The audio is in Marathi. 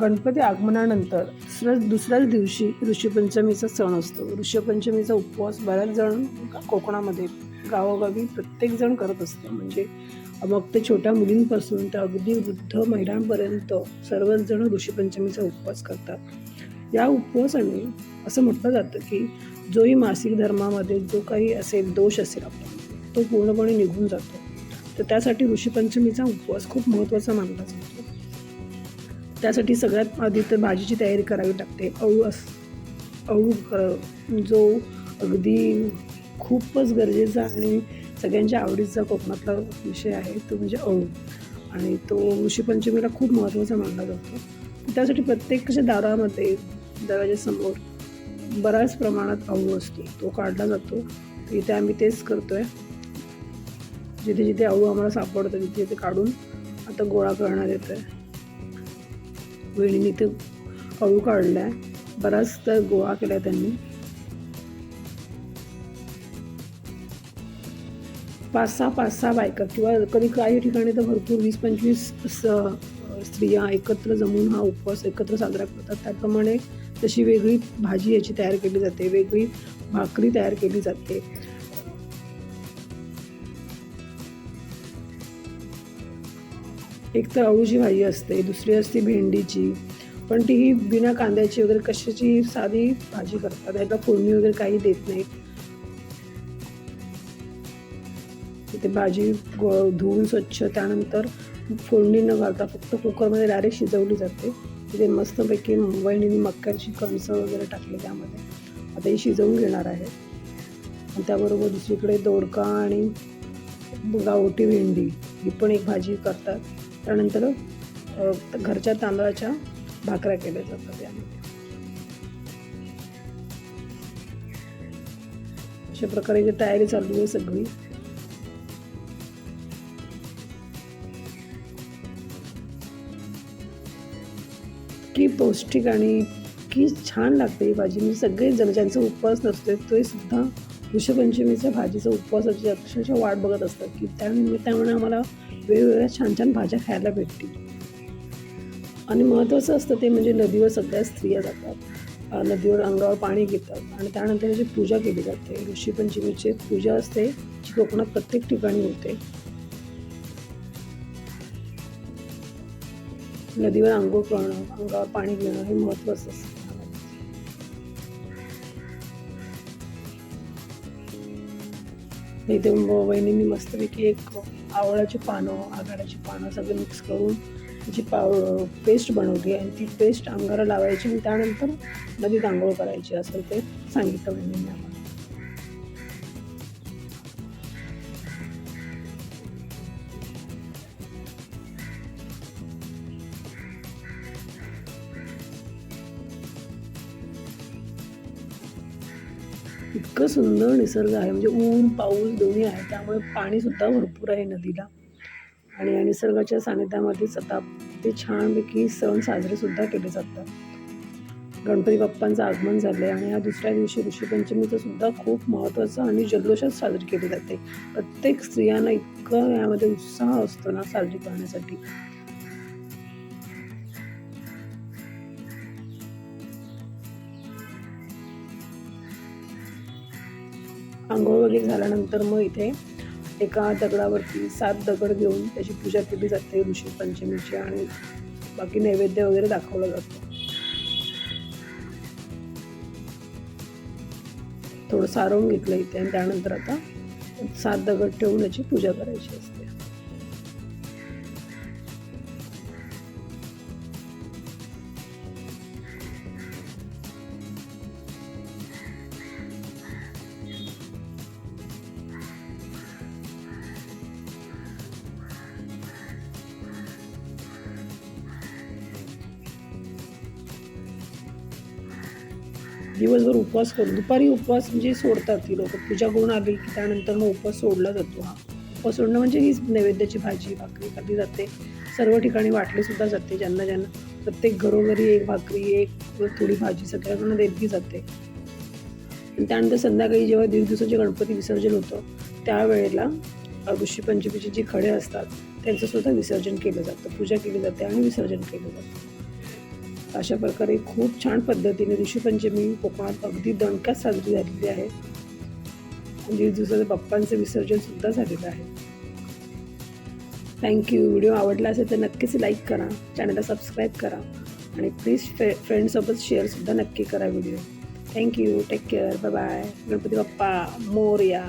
गणपती आगमनानंतर दुसऱ्याच दुसऱ्याच दिवशी ऋषीपंचमीचा सण असतो. ऋषीपंचमीचा उपवास बऱ्याच जण कोकणामध्ये गावोगावी प्रत्येकजण करत असतं. म्हणजे मग ते छोट्या मुलींपासून तर अगदी वृद्ध महिलांपर्यंत सर्वच जण ऋषीपंचमीचा उपवास करतात. या उपवासाने असं म्हटलं जातं की जोही मासिक धर्मामध्ये जो काही असेल दोष असेल आपला तो पूर्णपणे निघून जातो. तर त्यासाठी ऋषीपंचमीचा उपवास खूप महत्त्वाचा मानला जातो. त्यासाठी सगळ्यात आधी तर भाजीची तयारी करावी लागते. अळू अस अळू जो अगदी खूपच गरजेचा आणि सगळ्यांच्या आवडीचा कोकणातला विषय आहे तो म्हणजे अळू. आणि तो ऋषीपंचमीला खूप महत्त्वाचा मानला जातो. त्यासाठी प्रत्येकच्या दारामध्ये दरवाजासमोर बऱ्याच प्रमाणात अळू असतो. तो काढला जातो. तिथे इथे आम्ही तेच करतो आहे जिथे जिथे अळू आम्हाला सापडतं तिथे तिथे काढून आता गोळा करण्यात येतो आहे वेणीने ते हळू काढला आहे बराच तर गोळा केला त्यांनी. पाच सहा पाच सहा बायका किंवा कधी काही ठिकाणी तर भरपूर वीस पंचवीस स- स्त्रिया एकत्र जमून हा उपवास एकत्र साजरा करतात. त्याप्रमाणे तशी वेगळी भाजी याची तयार केली जाते. वेगळी भाकरी तयार केली जाते. एक तर अळूची भाजी असते दुसरी असते भेंडीची. पण ती ही बिना कांद्याची वगैरे कशाची साधी भाजी करतात. याला फोडणी वगैरे काही देत नाहीत. तिथे भाजी धुवून स्वच्छ त्यानंतर फोडणी न घालता फक्त कुकरमध्ये डायरेक्ट शिजवली जाते. तिथे मस्तपैकी वहिनीने मक्याची कणसं वगैरे टाकली त्यामध्ये. आता ही शिजवून घेणार आहे. आणि त्याबरोबर दुसरीकडे दोडका आणि गावठी भेंडी ही पण एक भाजी करतात. त्यानंतर घरच्या तांदळाच्या भाकऱ्या केल्या जातात यामध्ये. अशा प्रकारे इथे तयारी चालू आहे सगळी. की पौष्टिक आणि की छान लागते ही भाजी. म्हणजे सगळेजण ज्यांचा उपवास नसतो ते सुद्धा ऋषपंचमीच्या भाजीचा उपवासाची अक्षरशः वाट बघत असतात की त्यामुळे त्यामुळे आम्हाला वेगवेगळ्या छान छान भाज्या खायला भेटतील. आणि महत्त्वाचं असतं ते म्हणजे नदीवर सगळ्या स्त्रिया जातात. नदीवर अंगावर पाणी घेतात. आणि त्यानंतर त्याची पूजा केली जाते. ऋषीपंचमीची पूजा असते जी कोकणात प्रत्येक ठिकाणी होते. नदीवर आंघोळ करणं अंगावर पाणी घेणं हे महत्त्वाचं असतं. इथे वहिनींनी मस्तपैकी एक आवळाची पानं आघाडाची पानं सगळे मिक्स करून त्याची पाव पेस्ट बनवली आणि ती पेस्ट अंगाला लावायची आणि त्यानंतर नदीत आंघोळ करायची असं ते सांगितलं वहिनींनी आम्हाला. इतकं सुंदर निसर्ग आहे. म्हणजे ऊन पाऊस दोन्ही आहे त्यामुळे पाणीसुद्धा भरपूर आहे नदीला. आणि या निसर्गाच्या सानिध्यामध्येच आता ते छानपैकी सण साजरेसुद्धा केले जातात. गणपती बाप्पांचं आगमन झालं आहे आणि या दुसऱ्या दिवशी ऋषीपंचमीचं सुद्धा खूप महत्त्वाचं आणि जल्लोषात साजरी केली जाते. प्रत्येक स्त्रियांना इतकं यामध्ये उत्साह असतो ना साजरी करण्यासाठी. आंघोळ वगैरे झाल्यानंतर मग इथे एका दगडावरती सात दगड घेऊन त्याची पूजा केली जाते ऋषी पंचमीची आणि बाकी नैवेद्य वगैरे दाखवला जातो. थोडं सारवून घेतलं इथे आणि त्यानंतर आता सात दगड ठेवून याची पूजा करायची असते. दिवसभर उपवास करून दुपारी उपवास म्हणजे सोडतात ती लोक. पूजा करून आली की त्यानंतर मग उपवास सोडला जातो हा. उपवास सोडणं म्हणजे हीच नैवेद्याची भाजी भाकरी खाल्ली जाते. सर्व ठिकाणी वाटली सुद्धा जाते ज्यांना ज्यांना. प्रत्येक घरोघरी एक भाकरी एक थोडी भाजी सगळ्यांना देतली जाते. त्यानंतर संध्याकाळी जेव्हा दीड दिवसाचे गणपती विसर्जन होतं त्यावेळेला अ, ऋषीपंचमीचे जे खडे असतात त्यांचं सुद्धा विसर्जन केलं जातं. पूजा केली जाते आणि विसर्जन केलं जातं. अशा प्रकारे खूप छान पद्धतीने ऋषीपंचमी कोकणात अगदी दणक्यात साजरी झालेली आहे. दीड दिवसाचं बाप्पांचं विसर्जनसुद्धा झालेलं आहे. थँक्यू व्हिडिओ आवडला असेल तर नक्कीच लाईक करा. चॅनलला सबस्क्राईब करा. आणि प्लीज फ्रे फ्रेंडसोबत शेअरसुद्धा नक्की करा video thank you take care bye bye Ganpati Bappa Morya